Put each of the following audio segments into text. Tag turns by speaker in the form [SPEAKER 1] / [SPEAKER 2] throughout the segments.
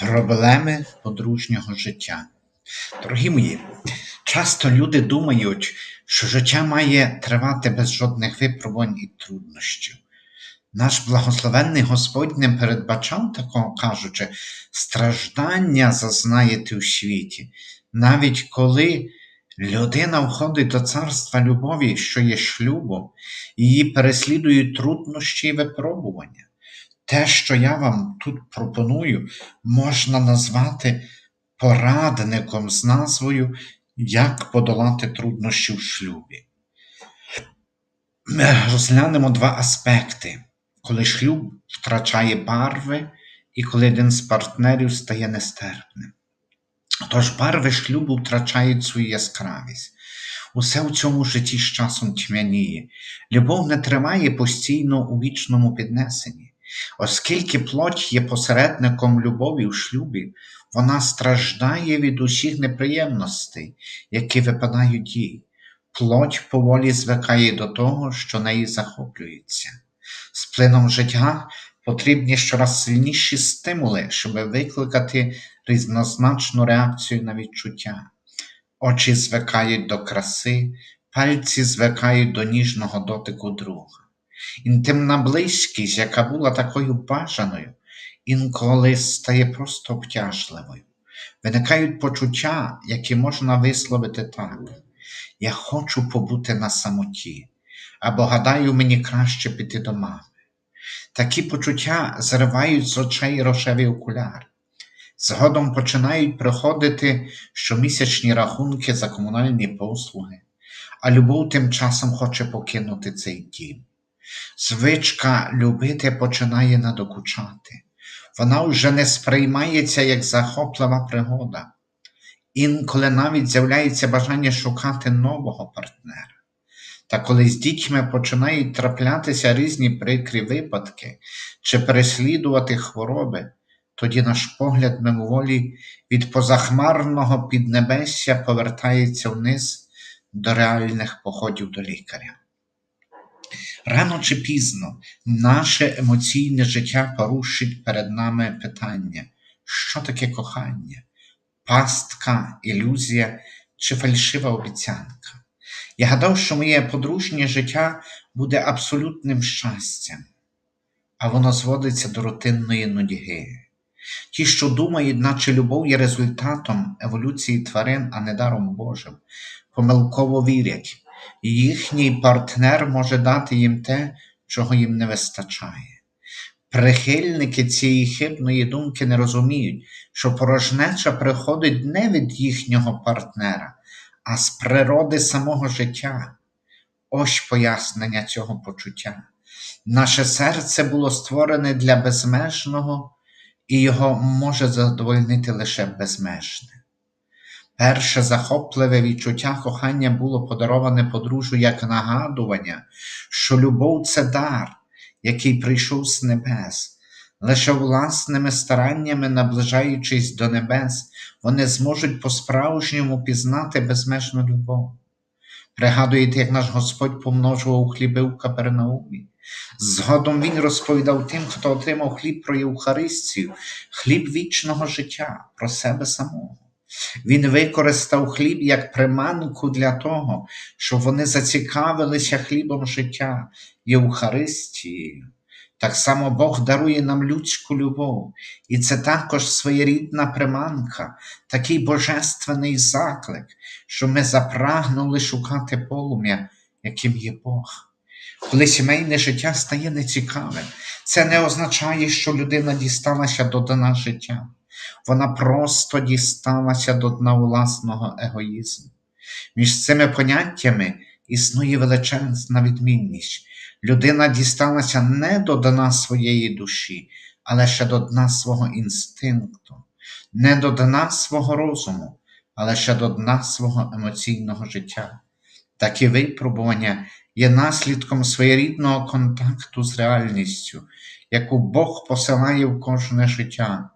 [SPEAKER 1] Проблеми подружнього життя. Дорогі мої, часто люди думають, що життя має тривати без жодних випробувань і труднощів. Наш благословенний Господь не передбачав такого, кажучи, страждання зазнаєте у світі, навіть коли людина входить до царства любові, що є шлюбом, її переслідують труднощі і випробування. Те, що я вам тут пропоную, можна назвати порадником з назвою Як подолати труднощі в шлюбі. Ми розглянемо два аспекти, коли шлюб втрачає барви і коли один з партнерів стає нестерпним. Тож барви шлюбу втрачають свою яскравість. Усе в цьому житті з часом тьмяніє. Любов не тримає постійно у вічному піднесенні. Оскільки плоть є посередником любові в шлюбі, вона страждає від усіх неприємностей, які випадають їй. Плоть поволі звикає до того, що неї захоплюється. З плином життя потрібні щораз сильніші стимули, щоб викликати різнозначну реакцію на відчуття. Очі звикають до краси, пальці звикають до ніжного дотику друга. Інтимна близькість, яка була такою бажаною, інколи стає просто обтяжливою. Виникають почуття, які можна висловити так: Я хочу побути на самоті, або гадаю, мені краще піти до мами. Такі почуття зривають з очей рожеві окуляри. Згодом починають приходити щомісячні рахунки за комунальні послуги, а любов тим часом хоче покинути цей дім. Звичка любити починає надокучати. Вона вже не сприймається як захоплива пригода. Інколи навіть з'являється бажання шукати нового партнера. Та коли з дітьми починають траплятися різні прикрі випадки чи переслідувати хвороби, тоді наш погляд мимоволі від позахмарного піднебесся повертається вниз до реальних походів до лікаря. Рано чи пізно наше емоційне життя порушить перед нами питання, що таке кохання, пастка, ілюзія чи фальшива обіцянка. Я гадав, що моє подружнє життя буде абсолютним щастям, а воно зводиться до рутинної нудьги. Ті, що думають, наче любов є результатом еволюції тварин, а не даром Божим, помилково вірять їхній партнер може дати їм те, чого їм не вистачає. Прихильники цієї хибної думки не розуміють, що порожнеча приходить не від їхнього партнера, а з природи самого життя. Ось пояснення цього почуття. Наше серце було створене для безмежного, і його може задовольнити лише безмежне. Перше захопливе відчуття кохання було подароване подружжю як нагадування, що любов це дар, який прийшов з небес. Лише власними стараннями, наближаючись до небес, вони зможуть по-справжньому пізнати безмежну любов. Пригадуєте, як наш Господь помножував хліби в Капернаумі. Згодом Він розповідав тим, хто отримав хліб про Євхаристію, хліб вічного життя, про себе самого. Він використав хліб як приманку для того, щоб вони зацікавилися хлібом життя Євхаристією. Так само Бог дарує нам людську любов, і це також своєрідна приманка, такий божественний заклик, що ми запрагнули шукати полум'я, яким є Бог. Коли сімейне життя стає нецікавим, це не означає, що людина дісталася до дна життя вона просто дісталася до дна власного егоїзму. Між цими поняттями існує величезна відмінність. Людина дісталася не до дна своєї душі, але ще до дна свого інстинкту, не до дна свого розуму, але ще до дна свого емоційного життя. Такі випробування є наслідком своєрідного контакту з реальністю, яку Бог посилає в кожне життя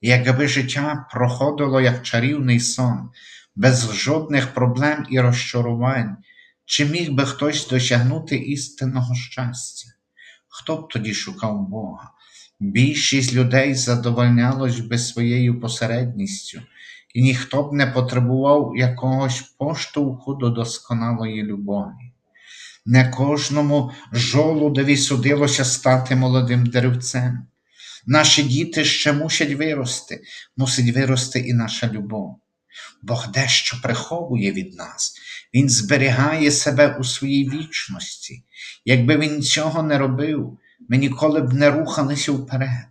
[SPEAKER 1] якби життя проходило як чарівний сон, без жодних проблем і розчарувань, чи міг би хтось досягнути істинного щастя? Хто б тоді шукав Бога? Більшість людей задовольнялось би своєю посередністю, і ніхто б не потребував якогось поштовху до досконалої любові. Не кожному жолудові судилося стати молодим деревцем. Наші діти ще мусять вирости, мусить вирости і наша любов. Бог дещо приховує від нас, Він зберігає себе у своїй вічності. Якби він цього не робив, ми ніколи б не рухалися вперед.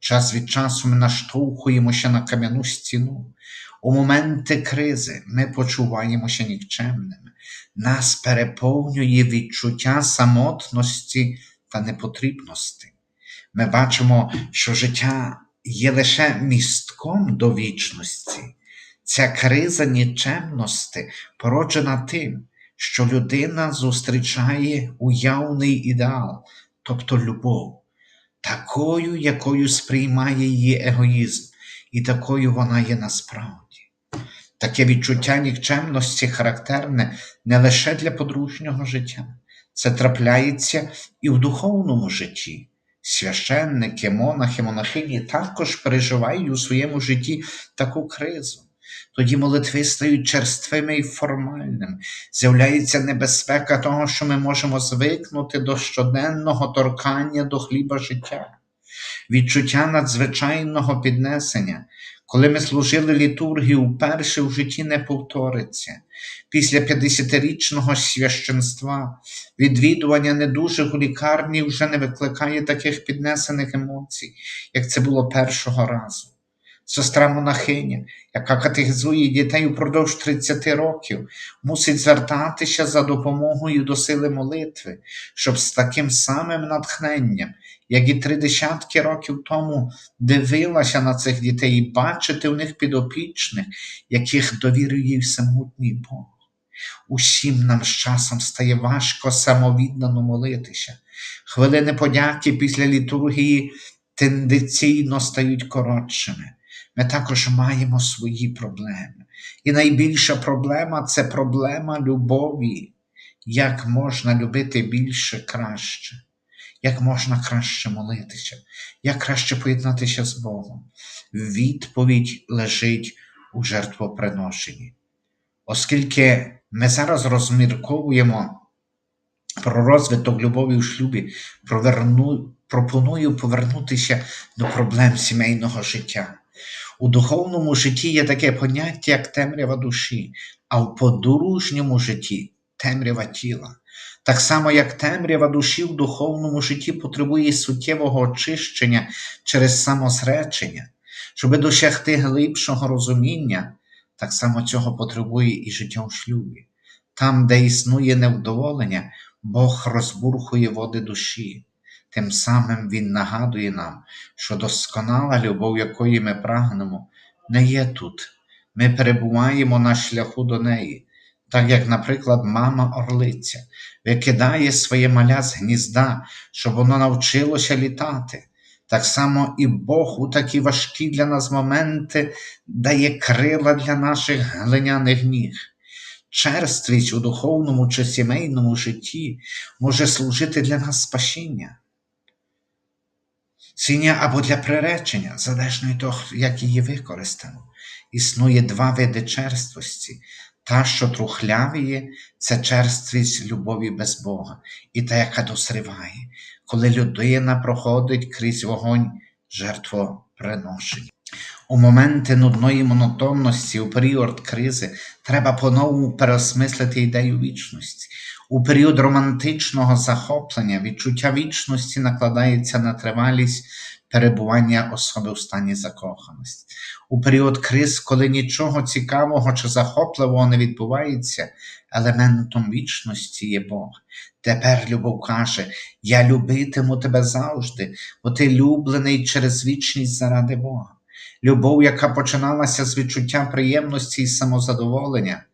[SPEAKER 1] Час від часу ми наштовхуємося на кам'яну стіну. У моменти кризи ми почуваємося нікчемними. Нас переповнює відчуття самотності та непотрібності. Ми бачимо, що життя є лише містком до вічності. Ця криза нічемності породжена тим, що людина зустрічає уявний ідеал, тобто любов, такою, якою сприймає її егоїзм, і такою вона є насправді. Таке відчуття нікчемності характерне не лише для подружнього життя, це трапляється і в духовному житті. Священники, монахи, монахині також переживають у своєму житті таку кризу. Тоді молитви стають черствими і формальними. З'являється небезпека того, що ми можемо звикнути до щоденного торкання до хліба життя, відчуття надзвичайного піднесення. Коли ми служили літургію, вперше в житті не повториться. Після 50-річного священства відвідування недужих у лікарні вже не викликає таких піднесених емоцій, як це було першого разу. Сестра монахиня, яка катехізує дітей упродовж 30 років, мусить звертатися за допомогою до сили молитви, щоб з таким самим натхненням, як і три десятки років тому дивилася на цих дітей і бачити в них підопічних, яких довірив їй всемогутній Бог. Усім нам з часом стає важко самовіддано молитися. Хвилини подяки після літургії тенденційно стають коротшими. Ми також маємо свої проблеми. І найбільша проблема це проблема любові. Як можна любити більше краще? Як можна краще молитися? Як краще поєднатися з Богом? Відповідь лежить у жертвоприношенні. Оскільки ми зараз розмірковуємо про розвиток любові у шлюбі, проверну, пропоную повернутися до проблем сімейного життя. У духовному житті є таке поняття, як темрява душі, а в подружньому житті темрява тіла. Так само, як темрява душі в духовному житті потребує суттєвого очищення через самозречення, щоби досягти глибшого розуміння, так само цього потребує і життя в шлюбі. Там, де існує невдоволення, Бог розбурхує води душі. Тим самим Він нагадує нам, що досконала любов, якої ми прагнемо, не є тут. Ми перебуваємо на шляху до неї, так як, наприклад, мама орлиця викидає своє маля з гнізда, щоб воно навчилося літати. Так само і Бог у такі важкі для нас моменти дає крила для наших глиняних ніг. Черствість у духовному чи сімейному житті може служити для нас спасіння. Сіння або для приречення, залежно від того, як її використано. Існує два види черствості. Та, що трухлявіє, це черствість любові без Бога, і та, яка досриває, коли людина проходить крізь вогонь жертвоприношення. У моменти нудної монотонності, у період кризи, треба по-новому переосмислити ідею вічності. У період романтичного захоплення відчуття вічності накладається на тривалість перебування особи в стані закоханості. У період криз, коли нічого цікавого чи захопливого не відбувається, елементом вічності є Бог. Тепер любов каже: Я любитиму тебе завжди, бо ти люблений через вічність заради Бога. Любов, яка починалася з відчуття приємності і самозадоволення,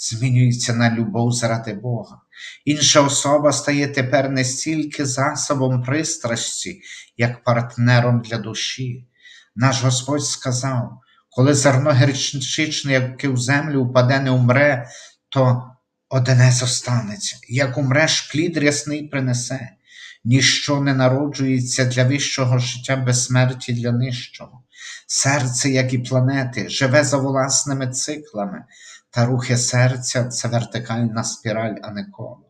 [SPEAKER 1] змінюється на любов заради Бога. Інша особа стає тепер не стільки засобом пристрасті, як партнером для душі. Наш Господь сказав, коли зерно гречичне, яке в землю впаде, не умре, то одине зостанеться, як умреш, плід рясний принесе. Ніщо не народжується для вищого життя без смерті для нижчого. Серце, як і планети, живе за власними циклами, та рухи серця це вертикальна спіраль, а не коло.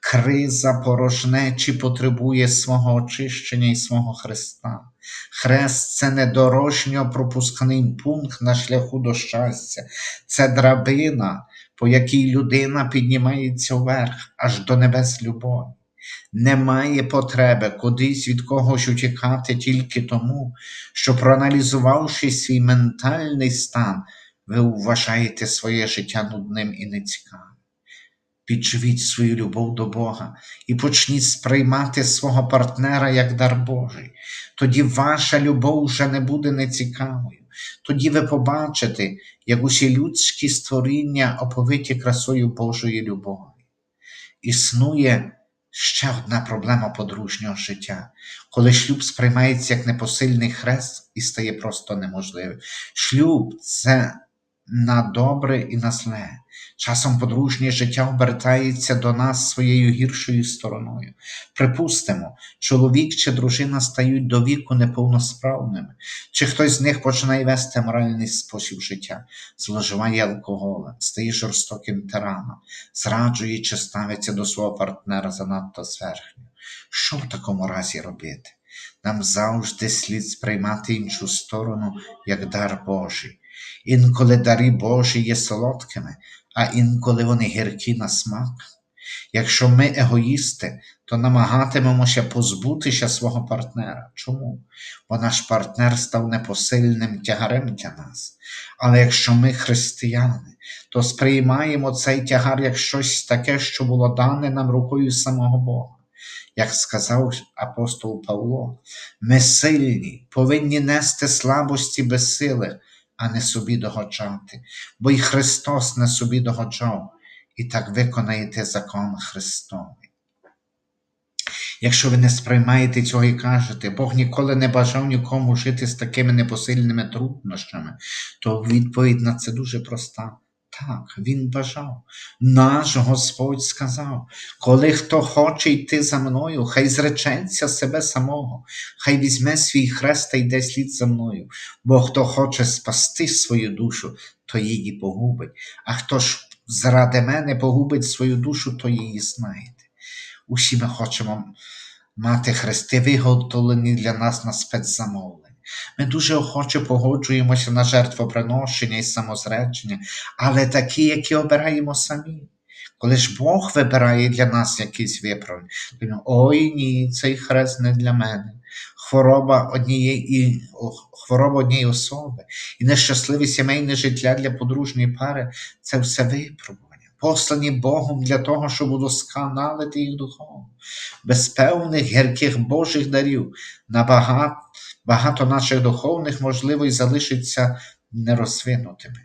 [SPEAKER 1] Криза порожнечі потребує свого очищення і свого Христа. Хрест це не дорожньо-пропускний пункт на шляху до щастя, це драбина, по якій людина піднімається вверх, аж до небес любові. Немає потреби кудись від когось утікати тільки тому, що, проаналізувавши свій ментальний стан, ви вважаєте своє життя нудним і нецікавим. Підживіть свою любов до Бога і почніть сприймати свого партнера як дар Божий. Тоді ваша любов вже не буде нецікавою. Тоді ви побачите, як усі людські створіння оповиті красою Божої любові. Існує ще одна проблема подружнього життя, коли шлюб сприймається як непосильний хрест і стає просто неможливим. Шлюб це на добре і на зле. Часом подружнє життя обертається до нас своєю гіршою стороною. Припустимо, чоловік чи дружина стають до віку неповносправними, чи хтось з них починає вести моральний спосіб життя, зловживає алкоголем, стає жорстоким тираном, зраджує чи ставиться до свого партнера занадто зверхньо. Що в такому разі робити? Нам завжди слід сприймати іншу сторону як дар Божий. Інколи дари Божі є солодкими, а інколи вони гіркі на смак. Якщо ми егоїсти, то намагатимемося позбутися свого партнера. Чому? Бо наш партнер став непосильним тягарем для нас. Але якщо ми християни, то сприймаємо цей тягар як щось таке, що було дане нам рукою самого Бога. Як сказав апостол Павло, ми сильні, повинні нести слабості без сили, а не собі догоджати, бо й Христос не собі догоджав, і так виконаєте закон Христовий. Якщо ви не сприймаєте цього і кажете, Бог ніколи не бажав нікому жити з такими непосильними труднощами, то відповідь на це дуже проста. Так, він бажав. Наш Господь сказав, коли хто хоче йти за мною, хай зречеться себе самого, хай візьме свій хрест та йде слід за мною, бо хто хоче спасти свою душу, то її погубить, а хто ж заради мене погубить свою душу, то її знайде. Усі ми хочемо мати хрести, виготовлені для нас на спецзамовлення. Ми дуже охоче погоджуємося на жертвоприношення і самозречення, але такі, які обираємо самі. Коли ж Бог вибирає для нас якийсь виправлення, то він, ой ні, цей хрест не для мене. Хвороба однієї, хвороба однієї особи і нещасливе сімейне життя для подружньої пари це все випробування, послані Богом для того, щоб удосконалити їх духовно. Без певних гірких Божих дарів набагато багато наших духовних можливостей залишиться нерозвинутими.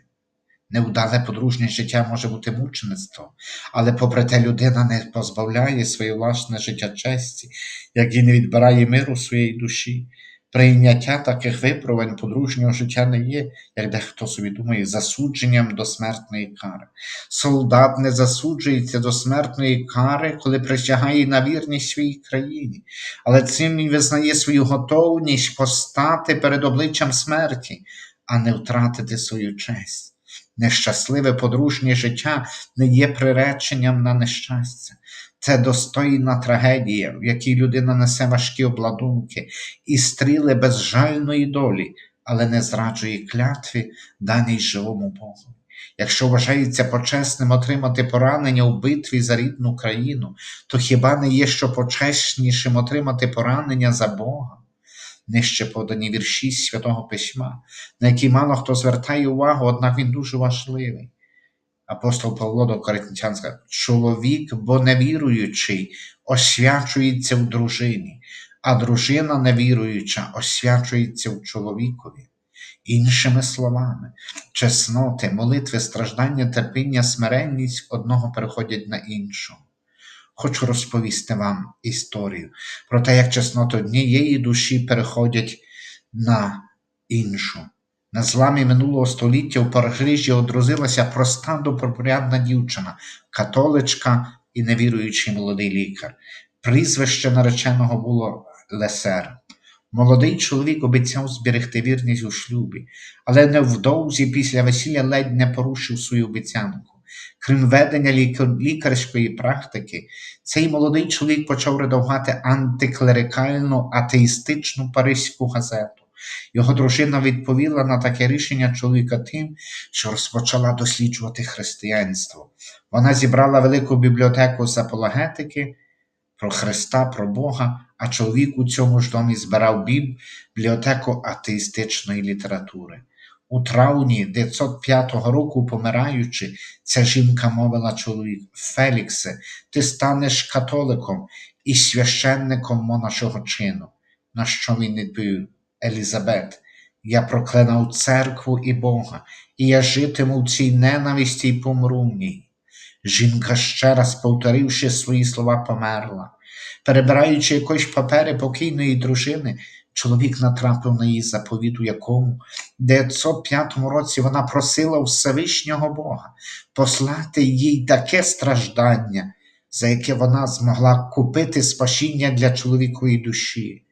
[SPEAKER 1] Невдале подружнє життя може бути мучеництвом, але, попри те, людина не позбавляє своє власне життя честі, як і не відбирає миру своєї душі. Прийняття таких випробувань подружнього життя не є, як дехто собі думає, засудженням до смертної кари. Солдат не засуджується до смертної кари, коли присягає на вірність своїй країні, але цим він визнає свою готовність постати перед обличчям смерті, а не втратити свою честь. Нещасливе подружнє життя не є приреченням на нещастя. Це достойна трагедія, в якій людина несе важкі обладунки і стріли безжальної долі, але не зраджує клятві, даній живому Богу. Якщо вважається почесним отримати поранення у битві за рідну країну, то хіба не є що почеснішим отримати поранення за Бога? Нижче подані вірші Святого Письма, на які мало хто звертає увагу, однак він дуже важливий. Апостол Павло до Коринтян сказав, чоловік, бо невіруючий, освячується в дружині, а дружина невіруюча освячується в чоловікові. Іншими словами, чесноти, молитви, страждання, терпіння, смиренність одного переходять на іншого. Хочу розповісти вам історію про те, як чесноти однієї душі переходять на іншу. На зламі минулого століття у Парижі одрузилася проста добропорядна дівчина, католичка і невіруючий молодий лікар. Прізвище нареченого було Лесер. Молодий чоловік обіцяв зберегти вірність у шлюбі, але невдовзі після весілля ледь не порушив свою обіцянку. Крім ведення лікар- лікарської практики, цей молодий чоловік почав редагувати антиклерикальну атеїстичну паризьку газету. Його дружина відповіла на таке рішення чоловіка тим, що розпочала досліджувати християнство. Вона зібрала велику бібліотеку з апологетики про Христа, про Бога, а чоловік у цьому ж домі збирав бібліотеку атеїстичної літератури. У травні 905 року, помираючи, ця жінка мовила чоловік Феліксе, ти станеш католиком і священником монашого чину. На що він відповів Елізабет, я проклинав церкву і Бога, і я житиму в цій ненависті й помру в ній. Жінка ще раз, повторивши свої слова, померла. Перебираючи якось папери покійної дружини, чоловік натрапив на її заповіт, у якому в 905 році вона просила Всевишнього Бога послати їй таке страждання, за яке вона змогла купити спасіння для чоловікової душі.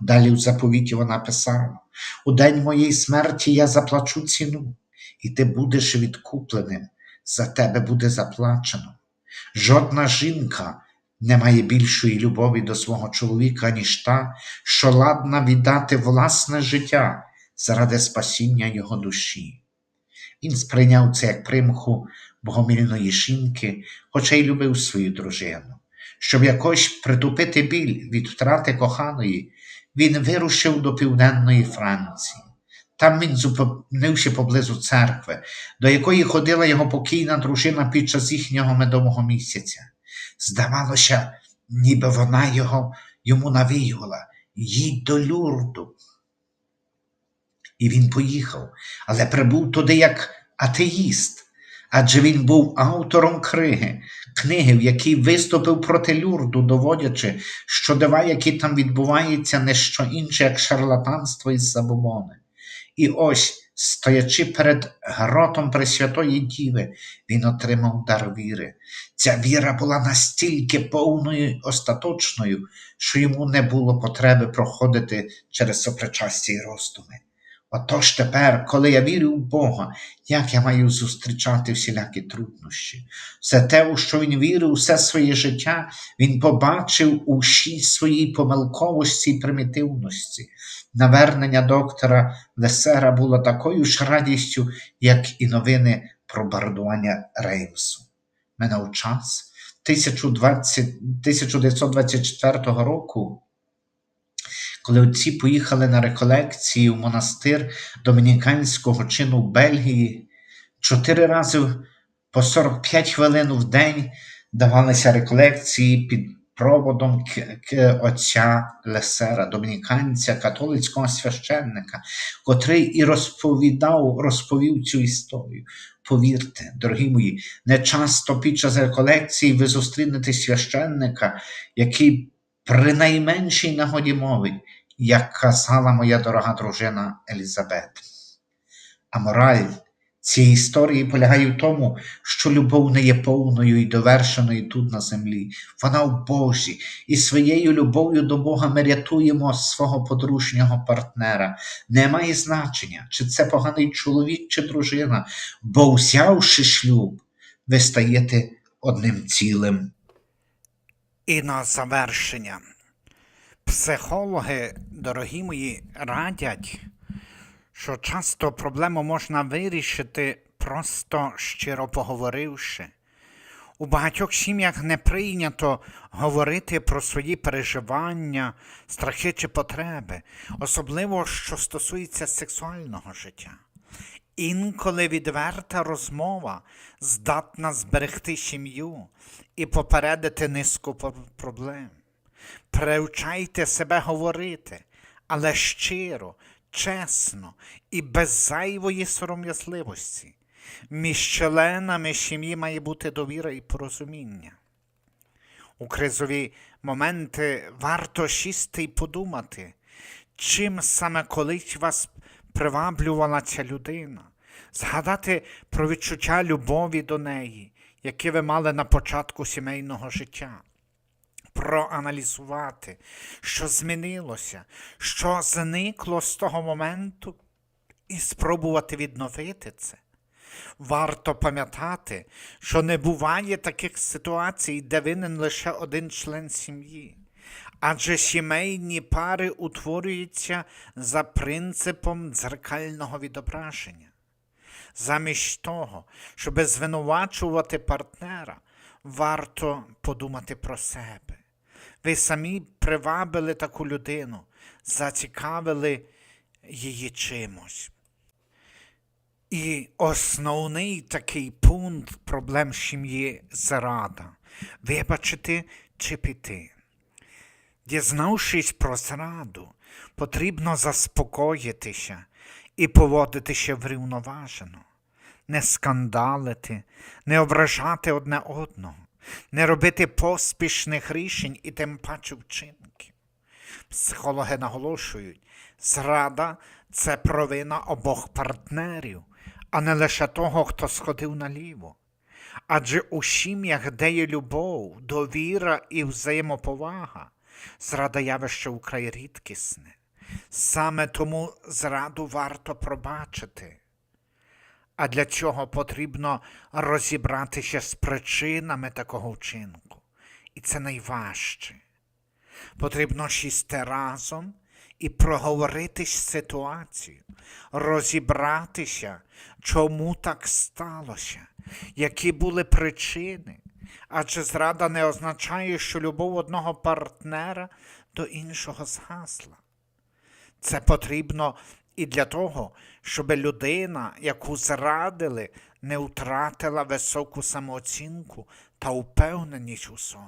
[SPEAKER 1] Далі в заповіті вона писала: У день моєї смерті я заплачу ціну, і ти будеш відкупленим, за тебе буде заплачено. Жодна жінка не має більшої любові до свого чоловіка, ніж та, що ладна віддати власне життя заради спасіння його душі. Він сприйняв це як примху богомільної жінки, хоча й любив свою дружину. Щоб якось притупити біль від втрати коханої, він вирушив до південної Франції. Там він зупинився поблизу церкви, до якої ходила його покійна дружина під час їхнього медового місяця. Здавалося, ніби вона його йому навіювала, їдь до люрду. І він поїхав, але прибув туди як атеїст, адже він був автором книги, книги, в якій виступив проти люрду, доводячи, що дива, які там відбуваються, не що інше, як шарлатанство і забобони. І ось, стоячи перед гротом Пресвятої Діви, він отримав дар віри. Ця віра була настільки повною і остаточною, що йому не було потреби проходити через сопричастя і роздуми. Отож тепер, коли я вірю в Бога, як я маю зустрічати всілякі труднощі? Все те, у що він вірив, все своє життя, він побачив у всій своїй помилковості і примітивності. Навернення доктора Лесера було такою ж радістю, як і новини про бардування Реймсу. Минув час 1020 1924 року, коли отці поїхали на реколекції в монастир домініканського чину Бельгії, чотири рази по 45 хвилин в день давалися реколекції під проводом отця Лесера, домініканця, католицького священника, котрий і розповідав, розповів цю історію. Повірте, дорогі мої, не часто під час реколекції ви зустрінете священника, який при найменшій нагоді мовить, як казала моя дорога дружина Елізабет. А мораль цієї історії полягає в тому, що любов не є повною і довершеною тут на землі. Вона в Божі, і своєю любов'ю до Бога ми рятуємо свого подружнього партнера. Не має значення, чи це поганий чоловік чи дружина, бо взявши шлюб, ви стаєте одним цілим.
[SPEAKER 2] І на завершення. Психологи, дорогі мої, радять, що часто проблему можна вирішити просто щиро поговоривши. У багатьох сім'ях не прийнято говорити про свої переживання, страхи чи потреби, особливо що стосується сексуального життя. Інколи відверта розмова здатна зберегти сім'ю і попередити низку проблем. Приучайте себе говорити, але щиро, чесно і без зайвої сором'язливості. Між членами сім'ї має бути довіра і порозуміння. У кризові моменти варто сісти і подумати, чим саме колись вас приваблювала ця людина, згадати про відчуття любові до неї, яке ви мали на початку сімейного життя проаналізувати, що змінилося, що зникло з того моменту, і спробувати відновити це. Варто пам'ятати, що не буває таких ситуацій, де винен лише один член сім'ї. Адже сімейні пари утворюються за принципом дзеркального відображення. Замість того, щоб звинувачувати партнера, варто подумати про себе. Ви самі привабили таку людину, зацікавили її чимось. І основний такий пункт проблем сім'ї зрада вибачити чи піти. Дізнавшись про зраду, потрібно заспокоїтися і поводитися врівноважено, не скандалити, не ображати одне одного, не робити поспішних рішень і тим паче вчинків. Психологи наголошують, зрада це провина обох партнерів, а не лише того, хто сходив наліво. Адже у сім'ях, де є любов, довіра і взаємоповага, зрада явище вкрай рідкісне. Саме тому зраду варто пробачити. А для цього потрібно розібратися з причинами такого вчинку. І це найважче. Потрібно сісти разом і проговорити ситуацію, розібратися, чому так сталося, які були причини. Адже зрада не означає, що любов одного партнера до іншого згасла. Це потрібно і для того, щоб людина, яку зрадили, не втратила високу самооцінку та впевненість у собі.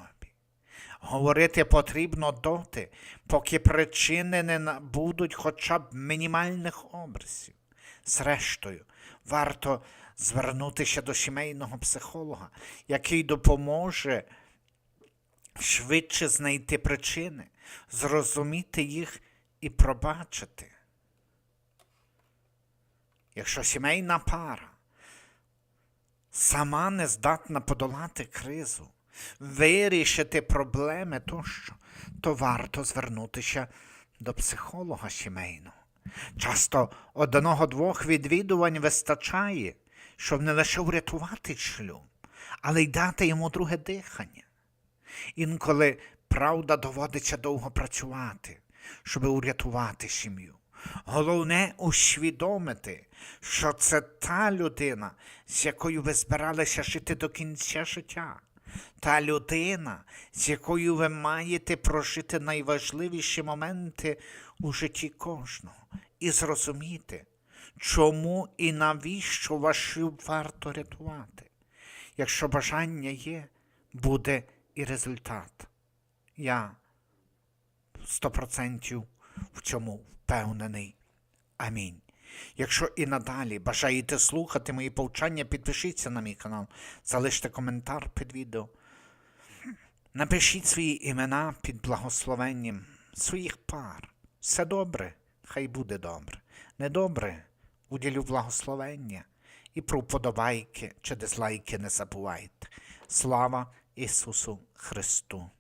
[SPEAKER 2] Говорити потрібно доти, поки причини не на- будуть хоча б мінімальних образів. Зрештою, варто звернутися до сімейного психолога, який допоможе швидше знайти причини, зрозуміти їх і пробачити. Якщо сімейна пара сама не здатна подолати кризу, вирішити проблеми тощо, то варто звернутися до психолога сімейного. Часто одного-двох відвідувань вистачає, щоб не лише врятувати шлюб, але й дати йому друге дихання. Інколи правда доводиться довго працювати, щоб урятувати сім'ю. Головне усвідомити, що це та людина, з якою ви збиралися жити до кінця життя, та людина, з якою ви маєте прожити найважливіші моменти у житті кожного, і зрозуміти, чому і навіщо ваш шлюб варто рятувати. Якщо бажання є, буде і результат. Я сто процентів в цьому впевнений. Амінь. Якщо і надалі бажаєте слухати мої повчання, підпишіться на мій канал, залиште коментар під відео. Напишіть свої імена під благословенням своїх пар. Все добре, хай буде добре. Недобре, уділю благословення. І про вподобайки чи дизлайки не забувайте. Слава Ісусу Христу!